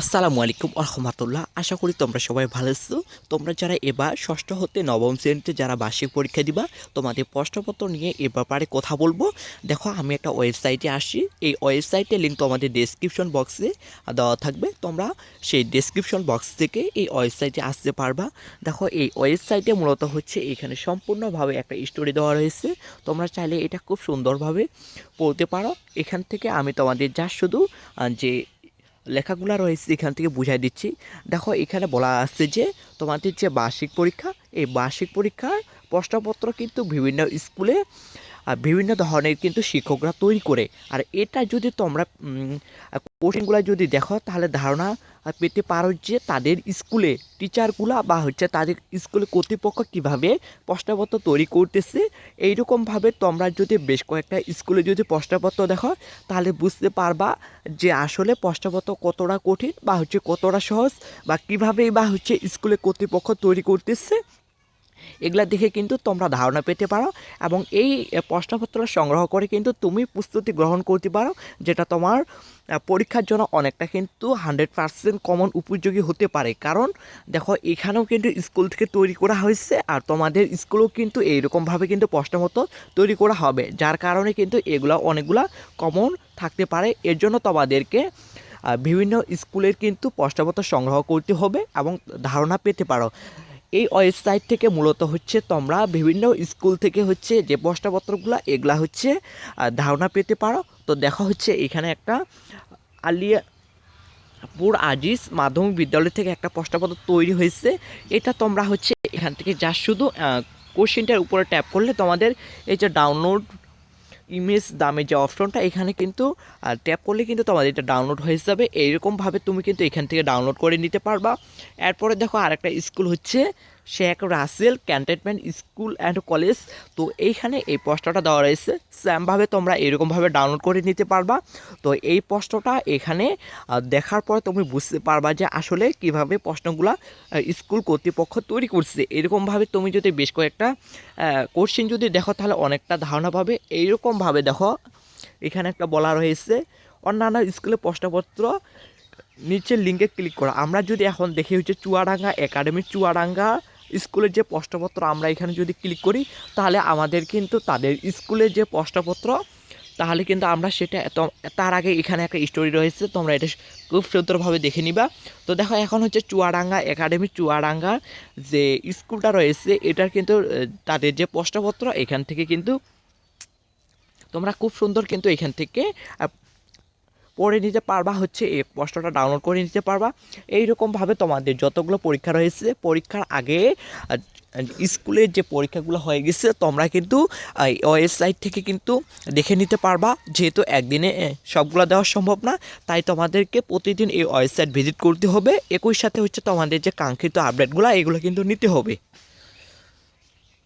আসসালামু আলাইকুম রহমতুল্লাহ আশা করি তোমরা সবাই ভালো আছো। তোমরা যারা এবার ষষ্ঠ হতে নবম শ্রেণীতে যারা বার্ষিক পরীক্ষা দিবা, তোমাদের প্রশ্নপত্র নিয়ে এ ব্যাপারে কথা বলব। দেখো, আমি একটা ওয়েবসাইটে আসি। এই ওয়েবসাইটের লিঙ্ক তোমাদের ডেসক্রিপশন বক্সে দেওয়া থাকবে। তোমরা সেই ডেসক্রিপশন বক্স থেকে এই ওয়েবসাইটে আসতে পারবা। দেখো, এই ওয়েবসাইটে মূলত হচ্ছে এখানে সম্পূর্ণভাবে একটা স্টোরি দেওয়া রয়েছে। তোমরা চাইলে এটা খুব সুন্দরভাবে পড়তে পারো। এখান থেকে আমি তোমাদের যা শুধু যে লেখাগুলো রয়েছে, এখান থেকে বুঝাই দিচ্ছি। দেখো, এখানে বলা আছে যে, তোমাদের যে বার্ষিক পরীক্ষা, এই বার্ষিক পরীক্ষার প্রশ্নপত্র কিন্তু বিভিন্ন স্কুলে আর বিভিন্ন ধরনের কিন্তু শিক্ষকরা তৈরি করে। আর এটা যদি তোমরা কোশ্চেনগুলো যদি দেখো, তাহলে ধারণা পেতে পারো যে তাদের স্কুলে টিচারগুলা বা হচ্ছে তাদের স্কুলে কর্তৃপক্ষ কীভাবে প্রশ্নপত্র তৈরি করতেছে, এইরকমভাবে তোমরা যদি বেশ কয়েকটা স্কুলে যদি প্রশ্নপত্র দেখো, তাহলে বুঝতে পারবা যে আসলে প্রশ্নপত্র কতটা কঠিন বা হচ্ছে কতটা সহজ বা কীভাবেই বা হচ্ছে স্কুলে কর্তৃপক্ষ তৈরি করতেছে। এগুলা দেখে কিন্তু তোমরা ধারণা পেতে পারো এবং এই প্রশ্নপত্র সংগ্রহ করে কিন্তু তুমি প্রস্তুতি গ্রহণ করতে পারো, যেটা তোমার পরীক্ষার জন্য অনেকটা কিন্তু হান্ড্রেড পার্সেন্ট কমন উপযোগী হতে পারে। কারণ দেখো, এখানেও কিন্তু স্কুল থেকে তৈরি করা হয়েছে আর তোমাদের স্কুলেও কিন্তু এইরকমভাবে কিন্তু প্রশ্নপত্র তৈরি করা হবে, যার কারণে কিন্তু এগুলা অনেকগুলা কমন থাকতে পারে। এর জন্য তোমাদেরকে বিভিন্ন স্কুলের কিন্তু প্রশ্নপত্র সংগ্রহ করতে হবে এবং ধারণা পেতে পারো। এই ওয়েবসাইট থেকে মূলত হচ্ছে তোমরা বিভিন্ন স্কুল থেকে হচ্ছে যে প্রশ্নপত্রগুলো, এগুলা হচ্ছে ধারণা পেতে পারো। তো দেখা হচ্ছে এখানে একটা আলিয়া পুর আজিজ মাধ্যমিক বিদ্যালয় থেকে একটা প্রশ্নপত্র তৈরি হয়েছে। এটা তোমরা হচ্ছে এখান থেকে যা শুধু কোশ্চেনটার উপরে ট্যাপ করলে তোমাদের এই যে ডাউনলোড ইমেজ দামে যে অপশনটা, এখানে কিন্তু ট্যাপ করলে কিন্তু তোমাদের এটা ডাউনলোড হয়ে যাবে। এইরকমভাবে তুমি কিন্তু এখান থেকে ডাউনলোড করে নিতে পারবা। এরপরে দেখো আরেকটা স্কুল হচ্ছে Sheikh Russel cantonment school and college. তো এইখানে এই পোস্টারটা দেওয়া রয়েছে। স্যামভাবে তোমরা এরকমভাবে ডাউনলোড করে নিতে পারবা। তো এই প্রশ্নটা এখানে দেখার পর তুমি বুঝতে পারবা যে আসলে কীভাবে প্রশ্নগুলো স্কুল কর্তৃপক্ষ তৈরি করছে। এরকমভাবে তুমি যদি বেশ কয়েকটা কোশ্চেন যদি দেখো, তাহলে অনেকটা ধারণা পাবে। এইরকমভাবে দেখো, এখানে একটা বলা রয়েছে, অন্যান্য স্কুলের প্রশ্নপত্র নিচের লিঙ্কে ক্লিক করা। আমরা যদি এখন দেখি হচ্ছে চুয়াডাঙ্গা একাডেমি চুয়াডাঙ্গা স্কুলের যে প্রশ্নপত্র আমরা এখানে যদি ক্লিক করি, তাহলে আমাদের কিন্তু তাদের স্কুলের যে প্রশ্নপত্র, তাহলে কিন্তু আমরা সেটা তার আগে এখানে একটা স্টোরি রয়েছে, তোমরা এটা খুব সুন্দরভাবে দেখে নিবা। তো দেখো, এখন হচ্ছে চুয়াডাঙ্গা একাডেমি চুয়াডাঙ্গা যে স্কুলটা রয়েছে, এটার কিন্তু, তাদের যে প্রশ্নপত্র, এখান থেকে কিন্তু তোমরা খুব সুন্দর কিন্তু এখান থেকে পড়ে নিতে পারবা, হচ্ছে এই প্রশ্নটা ডাউনলোড করে নিতে পারবা। এইরকমভাবে তোমাদের যতগুলো পরীক্ষা রয়েছে, পরীক্ষার আগে স্কুলের যে পরীক্ষাগুলো হয়ে গেছে, তোমরা কিন্তু ওয়েবসাইট থেকে কিন্তু দেখে নিতে পারবা। যেহেতু একদিনে সবগুলো দেওয়া সম্ভব না, তাই তোমাদেরকে প্রতিদিন এই ওয়েবসাইট ভিজিট করতে হবে। একই সাথে হচ্ছে তোমাদের যে কাঙ্ক্ষিত আপডেটগুলো এগুলো কিন্তু নিতে হবে।